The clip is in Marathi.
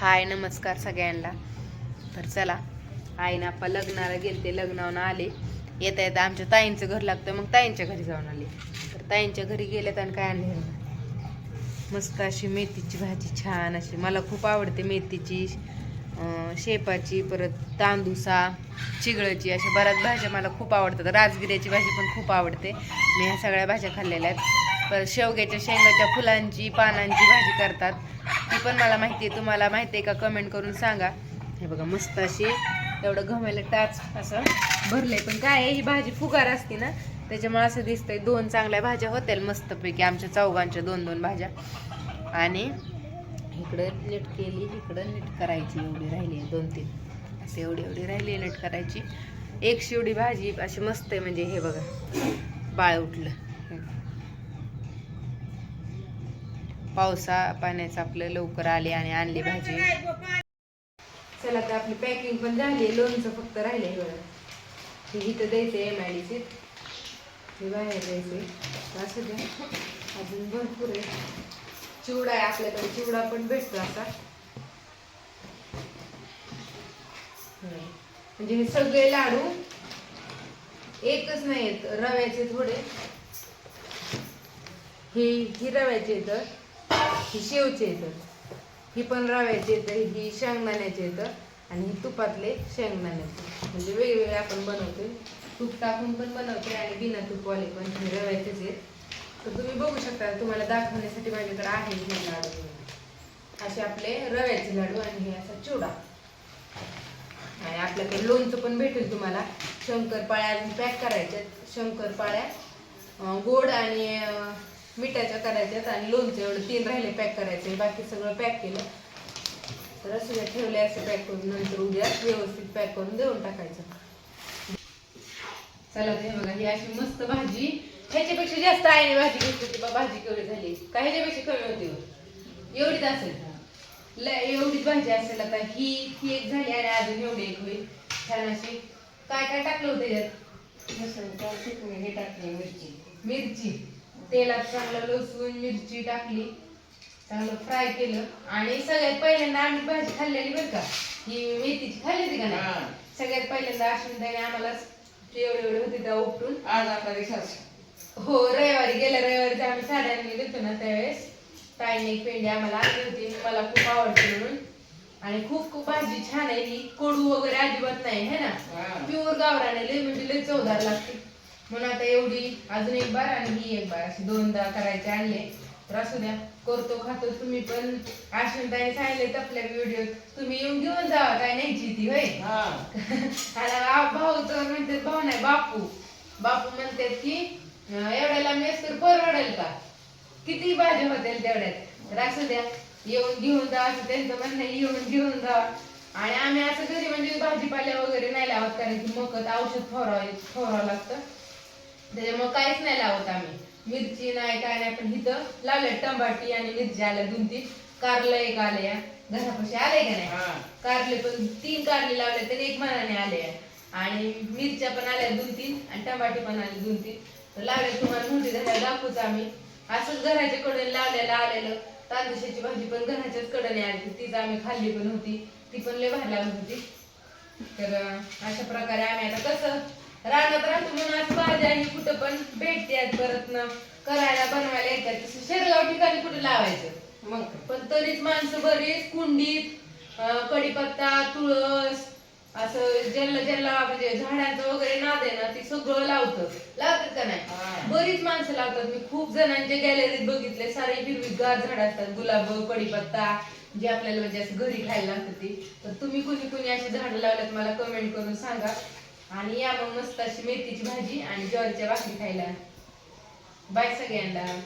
हाय नमस्कार सगळ्यांना. तर चला आईनं आपा लग्नाला गेले ते लग्नावून आले. येता येता आमच्या ताईंचं घर लागतं मग ताईंच्या घरी जाऊन आले. तर ताईंच्या घरी गेलेत आणि काय आणले? मस्त अशी मेथीची भाजी छान अशी. मला खूप आवडते मेथीची शेपाची परत तांदूसा चिगळची अशा बऱ्याच भाज्या मला खूप आवडतात. राजगिऱ्याची भाजी पण खूप आवडते. मी ह्या सगळ्या भाज्या खाल्लेल्या आहेत. परत शेवग्याच्या शेंगाच्या फुलांची पानांची भाजी करतात. ती पण मला माहिती आहे. तुम्हाला माहिती आहे का? कमेंट करून सांगा. हे बघा मस्त अशी एवढं गव्हाला टाच असं भरलंय. पण काय आहे ही भाजी फुगार असते ना त्याच्यामुळे असं दिसतंय. दोन चांगल्या भाज्या होतील मस्तपैकी आमच्या चौघांच्या दोन दोन भाज्या. आणि इकडं नीट केली इकडं नीट करायची. एवढी राहिली दोन तीन. असं एवढी एवढी राहिली नीट करायची. एक शिवडी भाजी अशी मस्त आहे. म्हणजे हे बघा बाळ उठलं. पावसा पाण्याचं आपलं लवकर आले आणि आणली भाजी. चला तर आपली पॅकिंग पण झाली लोणचं फक्त राहिले बघा हे इथं द्यायचं एम आय डी हे बाहेर द्यायचे असं द्या. अजून भरपूर आहे. चिवडा आहे आपल्याकडे. चिवडा पण भेटतो असा. म्हणजे हे सगळे लाडू एकच नाही आहेत रव्याचे थोडे. ही ही रव्याचे तर ही शेवचे येतं ही पण रव्याचे येतं ही शेंगदाण्याचे येतं आणि ही तुपातले शेंगदाण्याचे म्हणजे वेगवेगळे आपण बनवतो तूप टाकून पण बनवते आणि बिना तूपवाले पण हे रव्याचेच आहेत. तर तुम्ही बघू शकता तुम्हाला दाखवण्यासाठी माझ्याकडे आहे हे लाडू. असे आपले रव्याचे लाडू आणि हे असा चिवडा. आणि आपल्याकडे लोणचं पण भेटेल तुम्हाला. शंकरपाळ्या अजून पॅक करायच्यात शंकरपाळ्या गोड आणि मिठाच्या करायच्यात आणि लोणचं एवढं तीन राहिले पॅक करायचे बाकी सगळं पॅक केलं. तर असं जे ठेवले असं पॅक करून नंतर उद्या व्यवस्थित पॅक करून देऊन टाकायचं. चला ते बघा ही अशी मस्त भाजी. ह्याच्यापेक्षा जास्त आईने भाजी घेतली होती बा भाजी केवढी झाली. काय ह्याच्यापेक्षा कमी होती हो? एवढीच असेल. एवढीच भाजी असेल आता. ही ही एक झाली आणि अजून एवढी एक होईल. छान अशी. काय काय टाकलं होतं टाकून हे टाकली मिरची. मिरची. तेलात चांगलं लसूण मिरची टाकली. चांगलं फ्राय केलं. आणि सगळ्यात पहिल्यांदा आम्ही भाजी खाल्लेली बरं का. ही मेथीची खाल्ली होती का हा. नाही सगळ्यात पहिल्यांदा अश्विनताईने आम्हाला एवढे एवढे होते त्या उपटून आज आपला हो रविवारी गेल्या रविवारी आम्ही साड्या गेलो ना त्यावेळेस. ताईने एक पेंडी आम्हाला आणली होती. मला खूप आवडते म्हणून. आणि खूप खूप भाजी छान आहे. ही कडू वगैरे अजिबात नाही है ना? हा. प्युअर गावराने लय म्हणजे लय चवदार लागते. म्हणून आता एवढी अजून एक बार आणि ही एक बार अशी दोनदा करायचे आणले तर असू द्या करतो खातो तुम्ही पण. आश्विनताईने सांगितले आपल्या व्हिडिओ तुम्ही येऊन घेऊन जावा काय न्यायची ती होय. हा. भाऊ तर म्हणतात भाऊ नाही बापू. बापू म्हणतात की एवढ्याला मेस तर परवडेल का? किती भाजी होतील तेवढ्यात. तर असू द्या येऊन घेऊन जा असं त्यांचं म्हणणं येऊन घेऊन जा. आणि आम्ही असं घरी म्हणजे भाजीपाल्या वगैरे नाही लावत कारण की मकत औषध फवारावं फवारावं लागतं. त्याच्यामुळे काहीच नाही लावत आम्ही. मिरची नाही काय नाही पण इथं लावले टमाटी आणि मिरची आल्या दोन तीन. कारलं एक आले घरापाशी आले का नाही? कारले पण तीन कारले लावले तर एक मनाने आले आणि मिरच्या पण आल्या दोन तीन आणि टमाटे पण आले दोन तीन. तर लावले तुम्हाला म्हणते घराला दाखवूच आम्ही. असंच घराच्या कडे लावलेलं आलेलं. तांदूशाची भाजी पण घराच्याच कडे आली तीच आम्ही खाल्ली पण होती. ती पण लय भारी लागत होती. तर अशा प्रकारे आम्ही आता कसं रानात राहतो म्हणून आज भाज्या ही कुठं पण भेटतात परत न. करायला बनवायला येतात तसं शेरगाव ठिकाणी कुठे लावायचं. मग? पण तरीच माणसं बरीच कुंडीत अं, कढीपत्ता तुळस असं ज्यांना ज्यांना म्हणजे झाडांचं वगैरे नाद आहे ना ती सगळं लावतं लावतात का. नाही? बरीच माणसं लावतात. मी खूप जणांच्या गॅलरीत बघितले. सारे हिरवीगार झाड असतात. गुलाब कढीपत्ता जे आपल्याला म्हणजे असं घरी खायला लागतं ती. तर तुम्ही कुणी कुणी अशी झाडं लावल्यात मला कमेंट करून सांगा. आणि या मग मस्त अशी मेथीची भाजी आणि ज्वारीच्या भाकरी खायला. बाय सगळ्यांना.